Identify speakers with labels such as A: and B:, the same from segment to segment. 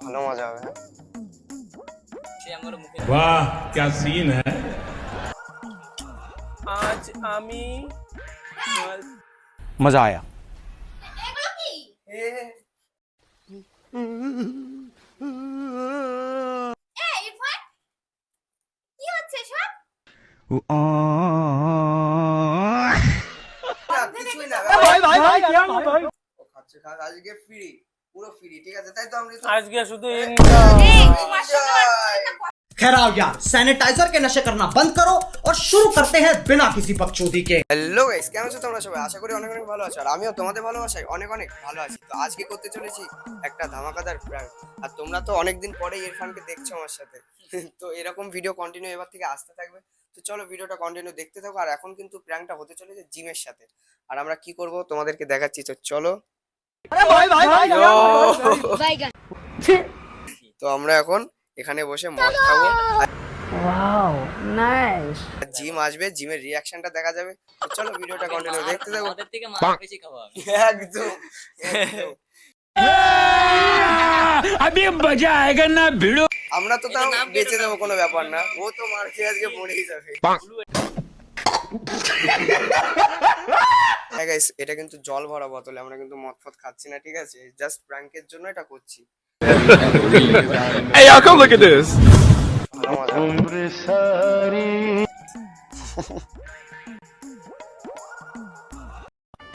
A: ভালো মজা হবে হ্যাঁ?
B: সে আমার মুখে
C: वाह क्या सीन है
D: আজ আমি
E: मजा आया
F: এগুলো কি
A: এ,
F: এ ইরফান কি হচ্ছে সব
A: না, কিছুই না
D: ভাই ভাই ভাই ভাই
A: ও খাচ্ছে খাক আজকে ফ্রি পুরো ফ্রি ঠিক আছে তাই তো আমরা তো
D: আজকে শুধু এনজয়
F: এই তোমার সঙ্গে আমার কোনো কথা
G: खैर आओ यार सैनिटाइजर के नशे करना बंद करो और शुरू करते हैं बिना किसी बकचोदी के
A: হ্যালো গাইস কেমন আছো তোমরা সবাই আশা করি অনেক অনেক ভালো আছো আর আমিও তোমাদের ভালোবাসাই অনেক অনেক ভালো আছি তো আজকে করতে চলেছি একটা ধামাকাদার প্র্যাঙ্ক আর তোমরা তো অনেকদিন পরে ইরফানকে দেখছো আমার সাথে তো এরকম ভিডিও কন্টিনিউ এবার থেকে আসতে থাকবে তো চলো ভিডিওটা কন্টিনিউ দেখতে থাকো আর এখন কিন্তু প্র্যাঙ্কটা হতে চলেছে জিমের সাথে আর আমরা কি করব তোমাদেরকে দেখাচ্ছি তো চলো
F: Oh.
A: তো আমরা এখন এখানে বসে মদ খাব। জিম আসবে জিমের রিয়াকশনটা দেখা যাবে। চলো ভিডিওটা কন্টিনিউ দেখতে থাকো। একদম
C: আমি আয়েগা না ভিড়ো।
A: আমরা তো তাও বেঁচে দেবো কোনো ব্যাপার না। ও তো মার খেয়ে আজকে মরেই যাবে। হ্যাঁ guys, এটা কিন্তু জল ভরা বোতলে আমরা কিন্তু মদ ফদ খাচ্ছি না ঠিক আছে জাস্ট প্র্যাঙ্কের জন্য এটা করছি
C: Hey y'all come look at this।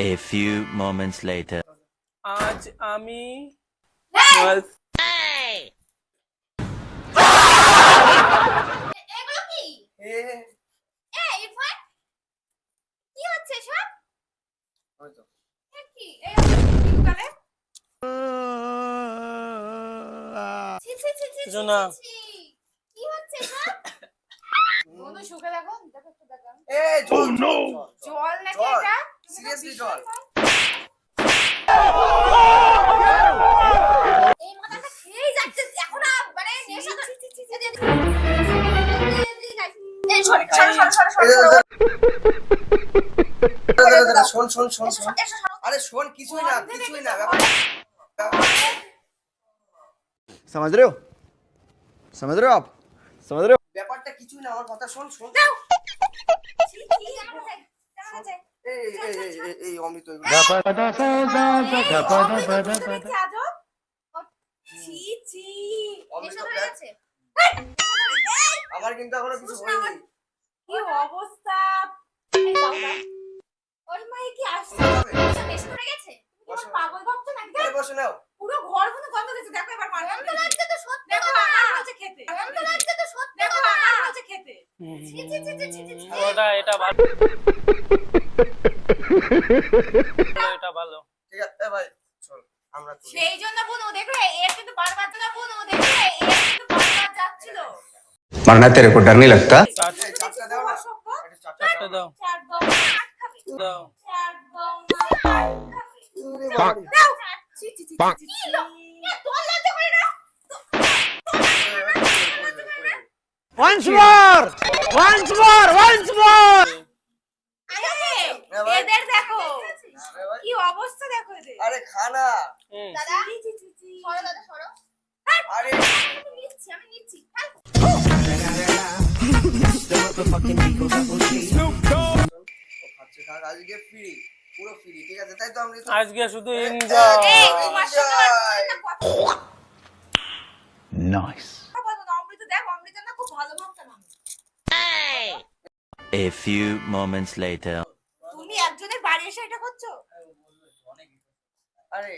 H: A few moments later.
D: আজ আমি
F: এগুলো কি
A: এ,
F: এ ইরফান কি হচ্ছে সব
A: ওই তো।
F: এ কি? হচ্ছে বন্ধু শুকে দেখো। দেখো একটু দেখো।
A: এ, জল, জল, জল, জল।
F: জল নাকি এটা?
A: Seriously জল।
F: এই মাথাটা খেয়েই যাচ্ছে। এখন আর মানে নেশা এই সরে সরে সরে সরে সরে।
A: শোন শোন শোন শোন
F: এসো সরো
A: আরে শোন কিছুই না কিছুই না ব্যাপার ব্যাপার-
E: समझ रहे हो समझ रहे हो आप समझ रहे हो
A: ব্যাপারটা কিছুই না আমার কথা শোন শোন
F: ছি ছি জানা যায় জানা যায়
A: এই এই এই এই এই অমৃত এগুলো। অমৃত দেখ, আমার কিন্তু এখনো কিছু হয়নি
F: কি অবস্থা এই দাও, দাও। ওর মায়ে কি আসছে?
A: হবে?
F: এসব বেশি করে গেছে? তুমি কি
A: বসো।
F: আমার পাগল ভাবছো নাকি?
A: আরে বসে নাও
F: পুরো ঘর কোনো গন্ধ গেছে। দেখো এবার মার। গন্ধ লাগছে তো সত্যি কথা। গন্ধ লাগছে তো সত্যি কথা। ছি, ছি, ছি, ছি, ছি, ছি, ছি।
D: ওটা এটা ভালো এটা ভালো
A: ঠিক আছে এ ভাই চল আমরা তুলি।
F: সেই জন্য বোন ও দেখো এর কিন্তু বারবার তো না বোন ও দেখো এর কিন্তু বারবার যাচ্ছিল
E: मरना तेरे को डर नहीं लगता
D: চাট
A: এই চারটা দাও না একটা চারটা
D: চারটে দাও
F: চার দাও
G: Once more! Once more! Once
F: more!
A: হ্যাঁ
F: এদের দেখো।
A: হ্যাঁ
F: কি অবস্থা দেখো এদের।
A: আরে খানা
F: দাদা সরো দাদা সরো।
A: হ্যাঁ,
F: আরে। নিচ্ছি আমি নিচ্ছি।
A: আজকে ফ্রি পুরো ফ্রি ঠিক আছে? তাই তো
D: আজকে শুধু
F: enjoy nice
H: A few moments later.
F: তুমি একজনের বাড়ি এসে এটা করছ?
A: আরে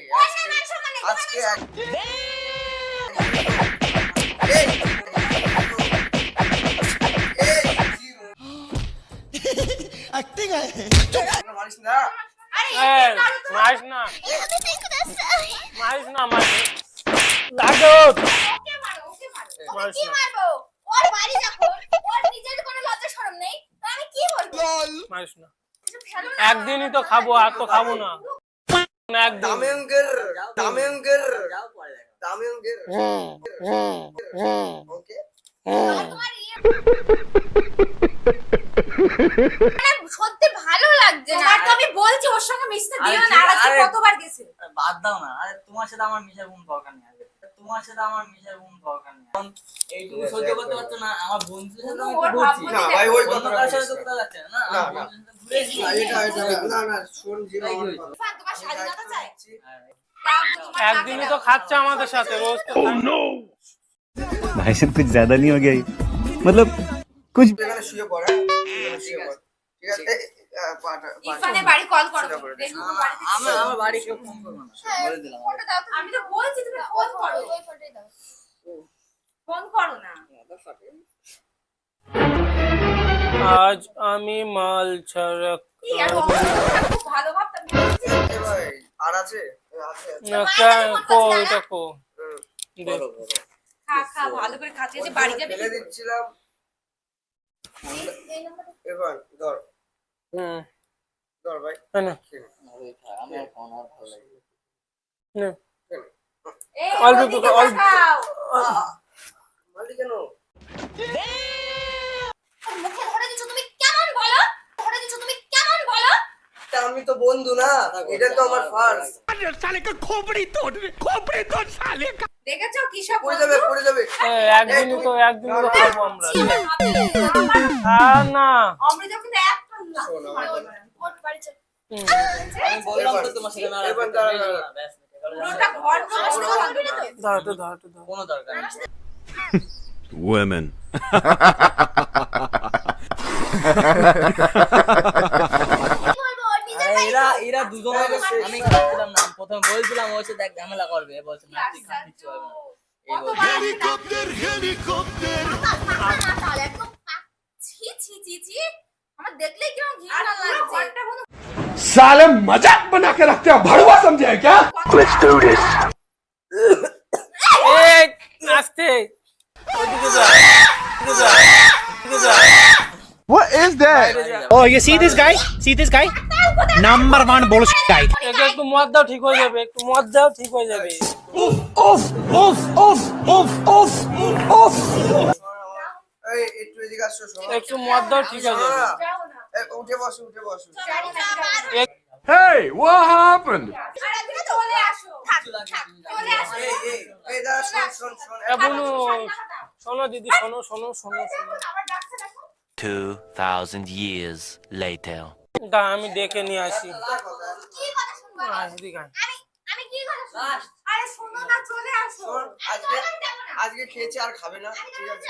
A: আজকে মারিস না
D: মারিস। মারিস মারিস। একদিনই তো খাব আর তো খাব না
A: দামেঙ্গের দামেঙ্গের দামেঙ্গের ওকে
F: সত্যি ভালো লাগছে না তো আমি বলছি ওর সঙ্গে মিশতে দিও না আর আজকে কতবার গেছে
B: বাদ দাও না আরে তোমার সাথে আমার মিশার কোনো দরকার নেই আরে তোমার তোমার সাথে আমার মিশার কোনো দরকার নেই কারণ এইটুকু
A: ঠিক আছে,
B: সহ্য করতে
A: একদম।
B: পারছো না আমার বন্ধুদের সাথে
F: তুমি
B: আমি
F: ওর
B: একটু ঘুরছি
F: ভাবমূর্তি
A: না ভাই ওই
B: অন্য
A: কথাটা
B: কারোর সাথে
A: বলিস
B: তো
A: না।
B: কোথাও যাচ্ছে না না
A: না,
B: আমার
A: না।
B: বন্ধুদের সাথে ঘুরে এসেছি।
A: না, এটা এটা না না শোন যে
B: তাই
A: আমার
B: হয়েছে।
A: কথা।
F: ইরফান, তোমার স্বাধীনতা চাই
B: হ্যাঁ।
F: রাখবো তোমার
D: একদিনই
F: হাতে
D: তো
F: রাখবো।
D: খাচ্ছে আমাদের সাথে রোজ তো
I: भाई साहब कुछ ज्यादा नहीं हो गया ये? मतलब कुछ
A: এখানে শুয়ে পড়? শুয়ে পড়। ঠিক আছে? এ, এ, পাটা- পাটা-
F: ইরফানের বাড়ি কল করো।
A: সেটা করে
F: দেখব
B: আমার- আমার আমার বাড়ি কেউ ফোন করবে না। বলে দিলাম।
F: ফোনটা দাও তো। আমি তো বলছি তুমি ফোন করো। ফোন করো না।
D: আজ আমি মাল ছাড়া
F: ভালো ভাবতাম।
A: আর আছে।
D: না কা- কো এটা কো
F: খা খা ভালো করে খাতে যে বাড়ি যাবে
A: দিচ্ছিলাম। এবার ধর।
D: হুম
A: ধর ভাই।
D: না, না।
A: খেয়ে নে।
B: আমার ফোন আর ভালো লাগে না।
D: না। অল্প অল্প-
A: মালি কেন?
F: মুখে ধরে দিছো তুমি কেমন বলো? ধরে দিছো তুমি কেমন বলো?
A: আমি তো বন্ধু না এটা তো আমার ফার্স্ট
F: দেখেছ কি সব
A: পড়ে যাবে পড়ে যাবে।
D: এ, একদিনই তো একদিনই তো খাব আমরা।
F: আমার
D: আর না
F: অমৃত কিন্তু একটা না
A: শোন, আমার কথা।
F: ওর বাড়ি চল
B: আমি বললাম তো তোমার সাথে না
A: এবার দাঁড়া,
B: বেশ
A: দাঁড়া।
B: না, ব্যাস,
F: পুরোটা ঘর নষ্ট করবি না তো
D: দাও একটু দাও একটু দাও
B: কোনো দরকার নেই
C: Women.
B: এরা এরা দুজন আমি না প্রথমে বলছিলাম ও হচ্ছে দেখ ঝামেলা করবে বলছে না তুই খা হবে না এই বলছে।
F: ছি ছি ছি ছি আমার দেখলেই কেমন ঘৃণা লাগছে
C: साले मजाक बना के रखते हो भड़वा समझे हैं क्या
D: এই আস্তে ওদিকে যা ওদিকে যা ওদিকে যা
E: What is that?
I: Oh, you see this guy? See this guy? Number one bullshit guy.
D: একে একটু মদ দাও ঠিক হয়ে যাবে একটু মদ দাও ঠিক হয়ে যাবে
A: এই একটু
D: মদ দাও ঠিক
A: আছে। উঠে বসো উঠে বসো।
C: হেই what happened?
A: শোনো
D: দিদি শোনো শোনো শোনো শোনো।
H: 2000 years later.
D: দা আমি ডেকে নিয়ে আসি। আসবি গান
F: আমি কি কথা আরে শোনো না চলে আসো
A: আজকে আজকে খেয়েছি আর খাবে না ঠিক আছে?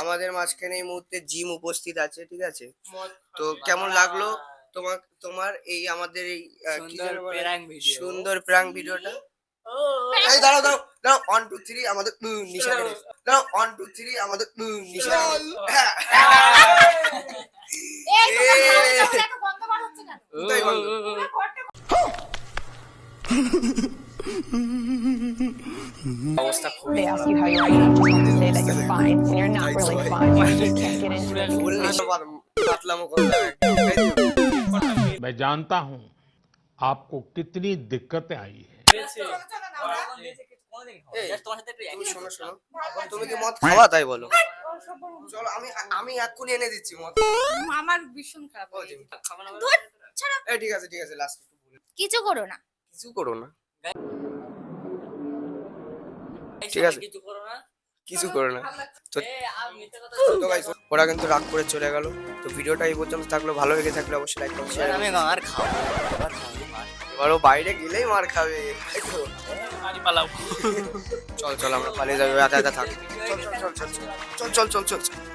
A: আমাদের মাঝখানে এই মুহূর্তে জিম উপস্থিত আছে ঠিক আছে? তো কেমন লাগল তোমার তোমার এই আমাদের এই
B: সুন্দর
A: যেন বলে? সুন্দর প্রাং ভিডিওটা? এই দাঁড়াও দাঁড়াও দাঁড়াও ওয়ান টু থ্রি আমাদের নিশা দাঁড়াও ওয়ান টু থ্রি আমাদের নিশা হ্যাঁ,
F: হচ্ছে কেন?
A: অবস্থা খুবই
C: मैं जानता हूं आपको कितनी दिक्कतें आई है।
A: তুমি কি মদ খাওয়া? তাই বলো। চলো আমি আমি এক্ষুনি এনে দিচ্ছি মদ।
F: আমার ভীষণ খারাপ
A: ঠিক আছে ঠিক আছে লাস্ট
F: কিছু করো না।
A: কিছু করো না।
B: ঠিক
A: আছে।
B: কিছু করো না।
A: কিছু করো না। তো
B: এ আমি মিথ্যে কথা
A: তো guys, ওরা কিন্তু রাগ করে চলে গেল। তো ভিডিওটা এই পর্যন্ত থাকল। ভালো লেগে থাকলে অবশ্যই লাইক করুন
B: শেয়ার আমি আর খাব না, এবার খাব
A: ও বাইরে গেলেই মার খাবে। চল চল আমরা পালিয়ে যাব। একা একা থাক। চল চল চল চল চল চল চল চল চল।